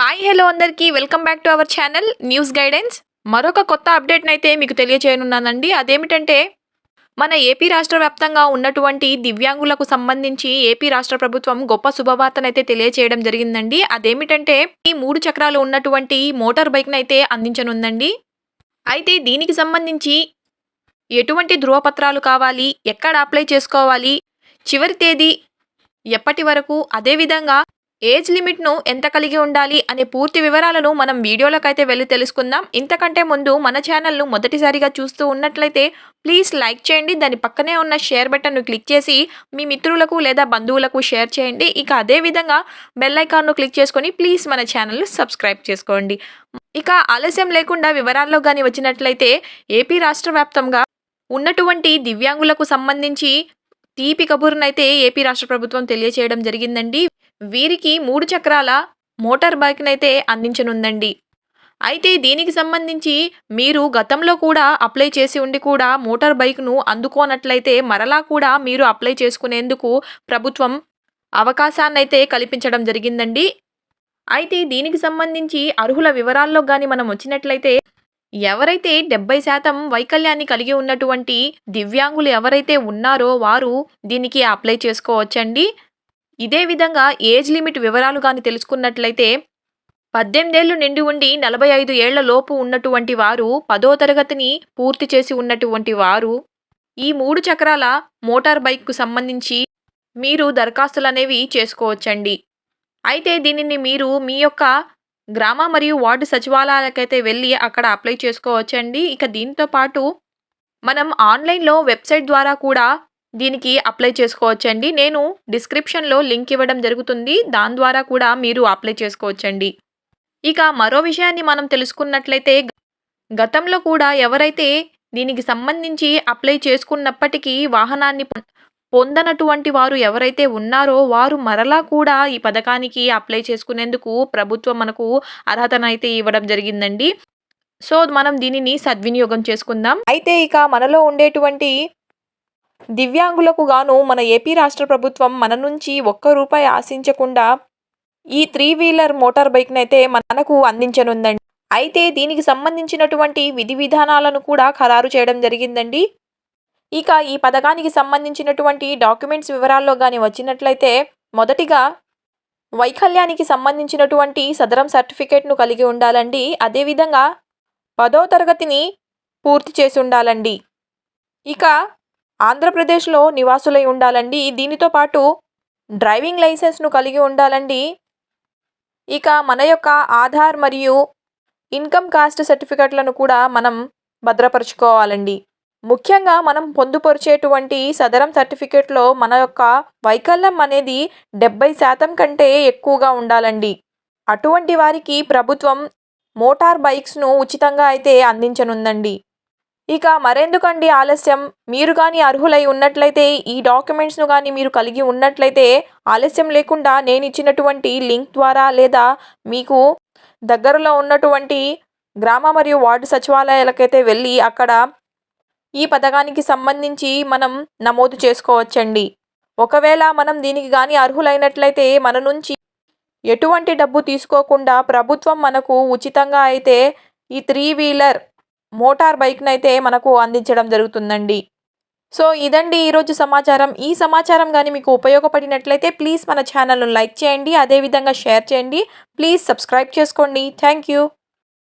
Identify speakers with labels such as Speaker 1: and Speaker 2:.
Speaker 1: Hi hello అందరికీ. Welcome back to our channel news guidance మరొక కొత్త అప్డేట్ని అయితే మీకు తెలియజేయనున్నానండి అదేమిటంటే మన ఏపీ రాష్ట్ర వ్యాప్తంగా ఉన్నటువంటి దివ్యాంగులకు సంబంధించి ఏపీ రాష్ట్ర ప్రభుత్వం గొప్ప శుభవార్తనైతే తెలియజేయడం జరిగిందండి. అదేమిటంటే ఈ మూడు చక్రాలు ఉన్నటువంటి మోటార్ బైక్నైతే అందించనుందండి. అయితే దీనికి సంబంధించి ఎటువంటి ధృవపత్రాలు కావాలి? ఎక్కడ అప్లై చేసుకోవాలి? చివరి తేదీ ఎప్పటి వరకు? అదేవిధంగా ఏజ్ లిమిట్ను ఎంత కలిగి ఉండాలి అనే పూర్తి వివరాలను మనం వీడియోలోకైతే వెళ్ళి తెలుసుకుందాం. ఇంతకంటే ముందు మన ఛానల్ను మొదటిసారిగా చూస్తూ ఉన్నట్లయితే ప్లీజ్ లైక్ చేయండి. దాని పక్కనే ఉన్న షేర్ బటన్ను క్లిక్ చేసి మీ మిత్రులకు లేదా బంధువులకు షేర్ చేయండి. ఇక అదేవిధంగా బెల్ ఐకాన్ను క్లిక్ చేసుకొని ప్లీజ్ మన ఛానల్ను సబ్స్క్రైబ్ చేసుకోండి. ఇక ఆలస్యం లేకుండా వివరాల్లో కానీ వచ్చినట్లయితే ఏపీ రాష్ట్ర వ్యాప్తంగా ఉన్నటువంటి దివ్యాంగులకు సంబంధించి తీపి కబుర్నైతే ఏపీ రాష్ట్ర ప్రభుత్వం తెలియచేయడం జరిగిందండి. వీరికి మూడు చక్రాల మోటార్ బైక్నైతే అందించనుందండి. అయితే దీనికి సంబంధించి మీరు గతంలో కూడా అప్లై చేసి ఉండి కూడా మోటార్ బైక్ను అందుకోనట్లయితే మరలా కూడా మీరు అప్లై చేసుకునేందుకు ప్రభుత్వం అవకాశాన్నైతే కల్పించడం జరిగిందండి. అయితే దీనికి సంబంధించి అర్హుల వివరాల్లో కానీ మనం వచ్చినట్లయితే ఎవరైతే డెబ్బై శాతం వైకల్యాన్ని కలిగి ఉన్నటువంటి దివ్యాంగులు ఎవరైతే ఉన్నారో వారు దీనికి అప్లై చేసుకోవచ్చండి. ఇదే విధంగా ఏజ్ లిమిట్ వివరాలు కానీ తెలుసుకున్నట్లయితే పద్దెనిమిదేళ్ళు నిండి ఉండి నలభై ఐదు ఏళ్ళ లోపు ఉన్నటువంటి వారు పదో తరగతిని పూర్తి చేసి ఉన్నటువంటి వారు ఈ మూడు చక్రాల మోటార్ బైక్కు సంబంధించి మీరు దరఖాస్తులు అనేవి చేసుకోవచ్చండి. అయితే దీనిని మీరు మీ యొక్క గ్రామ మరియు వార్డు సచివాలయాలకైతే వెళ్ళి అక్కడ అప్లై చేసుకోవచ్చండి. ఇక దీంతో పాటు మనం ఆన్లైన్లో వెబ్సైట్ ద్వారా కూడా దీనికి అప్లై చేసుకోవచ్చండి. నేను డిస్క్రిప్షన్లో లింక్ ఇవ్వడం జరుగుతుంది. దాని ద్వారా కూడా మీరు అప్లై చేసుకోవచ్చండి. ఇక మరో విషయాన్ని మనం తెలుసుకున్నట్లయితే గతంలో కూడా ఎవరైతే దీనికి సంబంధించి అప్లై చేసుకున్నప్పటికీ వాహనాన్ని పొందనటువంటి వారు ఎవరైతే ఉన్నారో వారు మరలా కూడా ఈ పథకానికి అప్లై చేసుకునేందుకు ప్రభుత్వం మనకు అర్హతనైతే ఇవ్వడం జరిగిందండి. సో మనం దీనిని సద్వినియోగం చేసుకుందాం. అయితే ఇక మనలో ఉండేటువంటి దివ్యాంగులకు గాను మన ఏపీ రాష్ట్ర ప్రభుత్వం మన నుంచి ఒక్క రూపాయి ఆశించకుండా ఈ త్రీ వీలర్ మోటార్ బైక్ని అయితే మనకు అందించనుందండి. అయితే దీనికి సంబంధించినటువంటి విధి విధానాలను కూడా ఖరారు చేయడం జరిగిందండి. ఇక ఈ పథకానికి సంబంధించినటువంటి డాక్యుమెంట్స్ వివరాల్లో కానీ వచ్చినట్లయితే మొదటిగా వైకల్యానికి సంబంధించినటువంటి సదరం సర్టిఫికేట్ను కలిగి ఉండాలండి. అదేవిధంగా పదో తరగతిని పూర్తి చేసి ఉండాలండి. ఇక ఆంధ్రప్రదేశ్లో నివాసులై ఉండాలండి. దీనితో పాటు డ్రైవింగ్ లైసెన్స్ను కలిగి ఉండాలండి. ఇక మన యొక్క ఆధార్ మరియు ఇన్కమ్ కాస్ట్ సర్టిఫికెట్లను కూడా మనం భద్రపరచుకోవాలండి. ముఖ్యంగా మనం పొందుపరిచేటువంటి సదరం సర్టిఫికేట్లో మన యొక్క వైకల్యం అనేది డెబ్బై శాతం కంటే ఎక్కువగా ఉండాలండి. అటువంటి వారికి ప్రభుత్వం మోటార్ బైక్స్ను ఉచితంగా అయితే అందించనుందండి. ఇక మరెందుకండి ఆలస్యం? మీరు కానీ అర్హులై ఉన్నట్లయితే ఈ డాక్యుమెంట్స్ను కానీ మీరు కలిగి ఉన్నట్లయితే ఆలస్యం లేకుండా నేను ఇచ్చినటువంటి లింక్ ద్వారా లేదా మీకు దగ్గరలో ఉన్నటువంటి గ్రామ మరియు వార్డు సచివాలయాలకైతే వెళ్ళి అక్కడ ఈ పథకానికి సంబంధించి మనం నమోదు చేసుకోవచ్చండి. ఒకవేళ మనం దీనికి కానీ అర్హులైనట్లయితే మన నుంచి ఎటువంటి డబ్బు తీసుకోకుండా ప్రభుత్వం మనకు ఉచితంగా అయితే ఈ త్రీ వీలర్ మోటార్ బైక్ని అయితే మనకు అందించడం జరుగుతుందండి. సో ఇదండి ఈరోజు సమాచారం. ఈ సమాచారం కానీ మీకు ఉపయోగపడినట్లయితే ప్లీజ్ మన ఛానల్ను లైక్ చేయండి అదేవిధంగా షేర్ చేయండి. ప్లీజ్ సబ్స్క్రైబ్ చేసుకోండి. Thank you.